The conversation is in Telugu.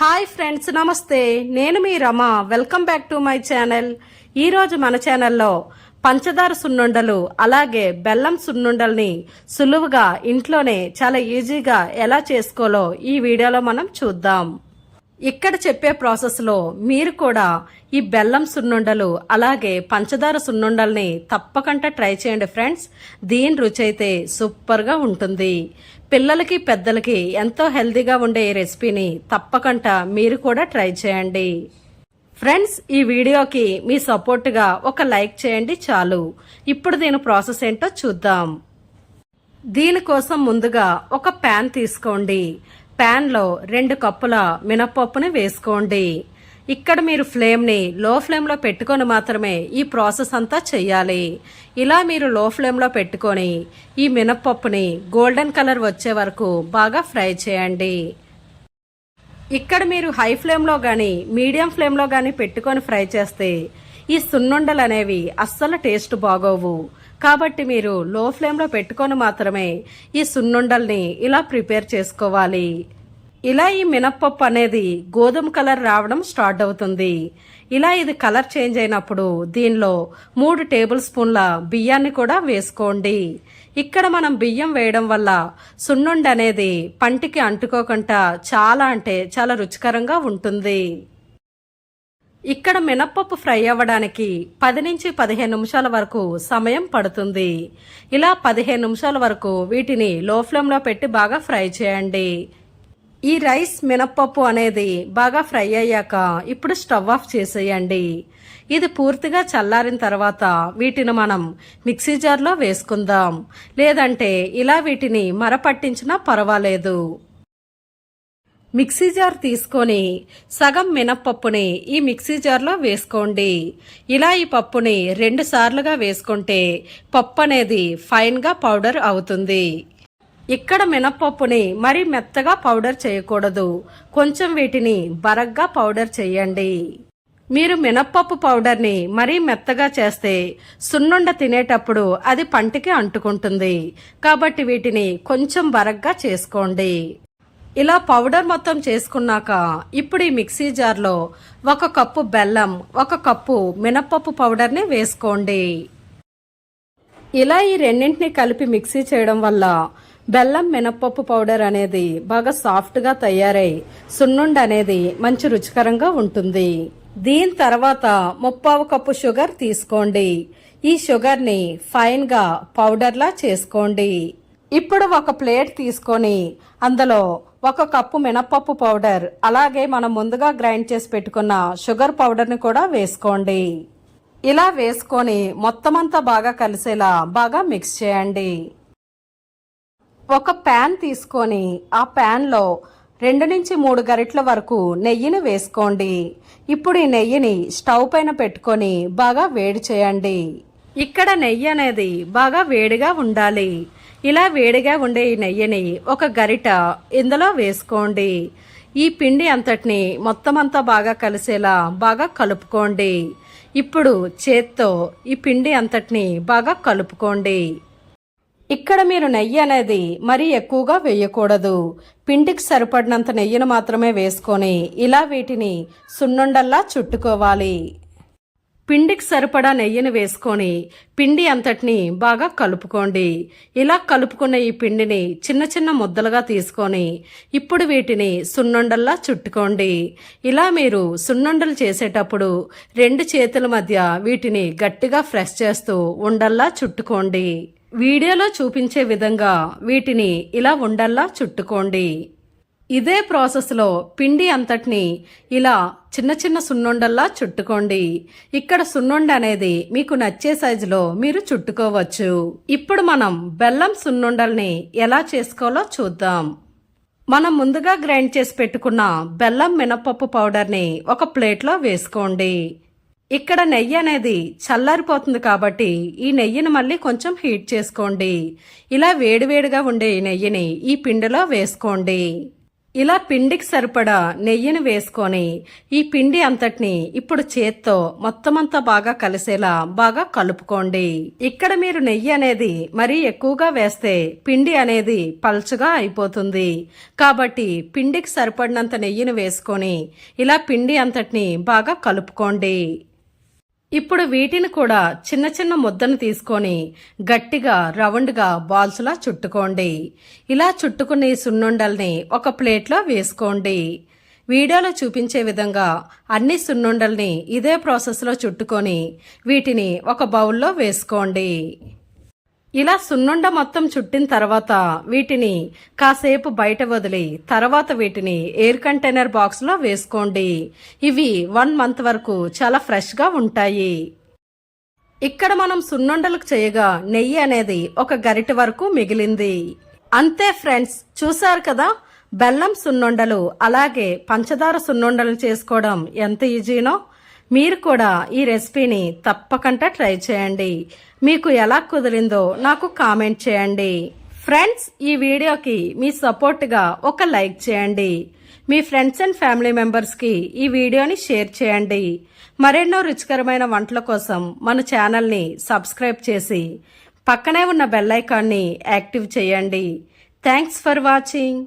హాయ్ ఫ్రెండ్స్ నమస్తే. నేను మీ Rama. Welcome back to my channel. ఈరోజు మన ఛానల్లో పంచదార సున్నుండలు అలాగే బెల్లం సున్నుండల్ని సులువుగా ఇంట్లోనే చాలా ఈజీగా ఎలా చేసుకోలో ఈ వీడియోలో మనం చూద్దాం. ఇక్కడ చెప్పే ప్రాసెస్లో మీరు కూడా ఈ బెల్లం సున్నుండలు అలాగే పంచదార సున్నుండల్ని తప్పకుండా ట్రై చేయండి ఫ్రెండ్స్. దీని రుచి అయితే సూపర్గా ఉంటుంది. పిల్లలకి పెద్దలకి ఎంతో హెల్దీగా ఉండే ఈ రెసిపీని తప్పకుండా మీరు కూడా ట్రై చేయండి. ఫ్రెండ్స్ ఈ వీడియోకి మీ సపోర్ట్గా ఒక లైక్ చేయండి చాలు. ఇప్పుడు దీని ప్రాసెస్ ఏంటో చూద్దాం. దీనికోసం ముందుగా ఒక ప్యాన్ తీసుకోండి. ప్యాన్లో రెండు కప్పుల మినప్పప్పుని వేసుకోండి. ఇక్కడ మీరు ఫ్లేమ్ని లో ఫ్లేమ్లో పెట్టుకొని మాత్రమే ఈ ప్రాసెస్ అంతా చేయాలి ఇలా మీరు లో ఫ్లేమ్లో పెట్టుకొని ఈ మినపప్పుని గోల్డెన్ కలర్ వచ్చే వరకు బాగా ఫ్రై చేయండి. ఇక్కడ మీరు హై ఫ్లేమ్లో కానీ మీడియం ఫ్లేమ్లో కానీ పెట్టుకొని ఫ్రై చేస్తే ఈ సున్నుండలు అనేవి అస్సలు టేస్ట్ బాగోవు. కాబట్టి మీరు లో ఫ్లేమ్లో పెట్టుకొని మాత్రమే ఈ సున్నుండల్ని ఇలా ప్రిపేర్ చేసుకోవాలి. ఇలా ఈ మినప్పప్పు అనేది గోధుమ కలర్ రావడం స్టార్ట్ అవుతుంది. ఇలా ఇది కలర్ చేంజ్ అయినప్పుడు దీనిలో మూడు టేబుల్ స్పూన్ల బియ్యాన్ని కూడా వేసుకోండి. ఇక్కడ మనం బియ్యం వేయడం వల్ల సున్నుండి అనేది పంటికి అంటుకోకుండా చాలా అంటే చాలా రుచికరంగా ఉంటుంది. ఇక్కడ మినప్పప్పు ఫ్రై అవ్వడానికి పది నుంచి పదిహేను నిమిషాల వరకు సమయం పడుతుంది. ఇలా పదిహేను నిమిషాల వరకు వీటిని లో ఫ్లేమ్లో పెట్టి బాగా ఫ్రై చేయండి. ఈ రైస్ మినప్పప్పు అనేది బాగా ఫ్రై అయ్యాక ఇప్పుడు స్టవ్ ఆఫ్ చేసేయండి. ఇది పూర్తిగా చల్లారిన తర్వాత వీటిని మనం మిక్సీ జార్లో వేసుకుందాం. లేదంటే ఇలా వీటిని మరపట్టించినా పర్వాలేదు. మిక్సీ జార్ తీసుకొని సగం మినప్పప్పుని ఈ మిక్సీ జార్లో వేసుకోండి. ఇలా ఈ పప్పుని రెండు సార్లుగా వేసుకుంటే పప్పు అనేది ఫైన్గా పౌడర్ అవుతుంది. ఇక్కడ మినప్పప్పుని మరీ మెత్తగా పౌడర్ చేయకూడదు. కొంచెం వీటిని బరగ్గా పౌడర్ చేయండి. మీరు మినప్పప్పు పౌడర్ని మరీ మెత్తగా చేస్తే సున్నుండ తినేటప్పుడు అది పంటికి అంటుకుంటుంది. కాబట్టి వీటిని కొంచెం బరగ్గా చేసుకోండి. ఇలా పౌడర్ మొత్తం చేసుకున్నాక ఇప్పుడు ఈ మిక్సీ జార్లో ఒక కప్పు బెల్లం ఒక కప్పు మినప్పప్పు పౌడర్ని వేసుకోండి. ఇలా ఈ రెండింటిని కలిపి మిక్సీ చేయడం వల్ల బెల్లం మినప్పప్పు పౌడర్ అనేది బాగా సాఫ్ట్గా తయారై సున్నుండ అనేది మంచి రుచికరంగా ఉంటుంది. దీని తర్వాత ముప్పావు కప్పు షుగర్ తీసుకోండి. ఈ షుగర్ని ఫైన్గా పౌడర్లా చేసుకోండి. ఇప్పుడు ఒక ప్లేట్ తీసుకొని అందులో ఒక కప్పు మినప్పప్పు పౌడర్. అలాగే మనం ముందుగా గ్రైండ్ చేసి పెట్టుకున్న షుగర్ పౌడర్ని కూడా వేసుకోండి. ఇలా వేసుకొని మొత్తం అంతా బాగా కలిసేలా బాగా మిక్స్ చేయండి. ఒక ప్యాన్ తీసుకొని ఆ ప్యాన్లో రెండు నుంచి మూడు గరిటల వరకు నెయ్యిని వేసుకోండి. ఇప్పుడు ఈ నెయ్యిని స్టవ్ పైన పెట్టుకొని బాగా వేడి చేయండి. ఇక్కడ నెయ్యి అనేది బాగా వేడిగా ఉండాలి. ఇలా వేడిగా ఉండే ఈ నెయ్యిని ఒక గరిట ఇందులో వేసుకోండి. ఈ పిండి అంతటిని మొత్తం అంతా బాగా కలిసేలా బాగా కలుపుకోండి. ఇప్పుడు చేత్తో ఈ పిండి అంతటిని బాగా కలుపుకోండి. ఇక్కడ మీరు నెయ్యి అనేది మరీ ఎక్కువగా వేయకూడదు. పిండికి సరిపడినంత నెయ్యిని మాత్రమే వేసుకొని ఇలా వీటిని సున్నుండల్లా చుట్టుకోవాలి. పిండికి సరిపడా నెయ్యిని వేసుకొని పిండి అంతటిని బాగా కలుపుకోండి. ఇలా కలుపుకున్న ఈ పిండిని చిన్న చిన్న ముద్దలుగా తీసుకొని ఇప్పుడు వీటిని సున్నుండల్లా చుట్టుకోండి. ఇలా మీరు సున్నుండలు చేసేటప్పుడు రెండు చేతుల మధ్య వీటిని గట్టిగా ఫ్రెష్ చేస్తూ ఉండల్లా చుట్టుకోండి. వీడియోలో చూపించే విధంగా వీటిని ఇలా ఉండల్లా చుట్టుకోండి. ఇదే ప్రాసెస్లో పిండి అంతటిని ఇలా చిన్న చిన్న సున్నుండల్లా చుట్టుకోండి. ఇక్కడ సున్నుండ అనేది మీకు నచ్చే సైజులో మీరు చుట్టుకోవచ్చు. ఇప్పుడు మనం బెల్లం సున్నుండల్ని ఎలా చేసుకోవాలో చూద్దాం. మనం ముందుగా గ్రైండ్ చేసి పెట్టుకున్న బెల్లం మినపప్పు పౌడర్ని ఒక ప్లేట్లో వేసుకోండి. ఇక్కడ నెయ్యి అనేది చల్లారిపోతుంది కాబట్టి ఈ నెయ్యిని మళ్ళీ కొంచెం హీట్ చేసుకోండి. ఇలా వేడివేడిగా ఉండే ఈ నెయ్యిని ఈ పిండిలో వేసుకోండి. ఇలా పిండికి సరిపడా నెయ్యిని వేసుకొని ఈ పిండి అంతటిని ఇప్పుడు చేత్తో మొత్తం అంతా బాగా కలిసేలా బాగా కలుపుకోండి. ఇక్కడ మీరు నెయ్యి అనేది మరీ ఎక్కువగా వేస్తే పిండి అనేది పల్చగా అయిపోతుంది. కాబట్టి పిండికి సరిపడినంత నెయ్యిని వేసుకొని ఇలా పిండి అంతటిని బాగా కలుపుకోండి. ఇప్పుడు వీటిని కూడా చిన్న చిన్న ముద్దను తీసుకొని గట్టిగా రౌండ్గా బాల్స్లా చుట్టుకోండి. ఇలా చుట్టుకునే సున్నుండల్ని ఒక ప్లేట్లో వేసుకోండి. వీడియోలో చూపించే విధంగా అన్ని సున్నుండల్ని ఇదే ప్రాసెస్లో చుట్టుకొని వీటిని ఒక బౌల్లో వేసుకోండి. ఇలా సున్నుండ మొత్తం చుట్టిన తర్వాత వీటిని కాసేపు బయట వదిలి తర్వాత వీటిని ఎయిర్ కంటైనర్ బాక్స్లో వేసుకోండి. ఇవి వన్ మంత్ వరకు చాలా ఫ్రెష్గా ఉంటాయి. ఇక్కడ మనం సున్నుండలకు చేయగా నెయ్యి అనేది ఒక గరిట వరకు మిగిలింది. అంతే ఫ్రెండ్స్ చూసారు కదా? బెల్లం సున్నుండలు అలాగే పంచదార సున్నుండలు చేసుకోవడం ఎంత ఈజీనో మీరు కూడా ఈ రెసిపీని తప్పకుండా ట్రై చేయండి. మీకు ఎలా కుదిరిందో నాకు కామెంట్ చేయండి. ఫ్రెండ్స్ ఈ వీడియోకి మీ సపోర్ట్గా ఒక లైక్ చేయండి. మీ ఫ్రెండ్స్ అండ్ ఫ్యామిలీ మెంబర్స్కి ఈ వీడియోని షేర్ చేయండి. మరెన్నో రుచికరమైన వంటల కోసం మన ఛానల్ని సబ్స్క్రైబ్ చేసి పక్కనే ఉన్న బెల్ ఐకాన్ని యాక్టివ్ చేయండి. Thanks for watching.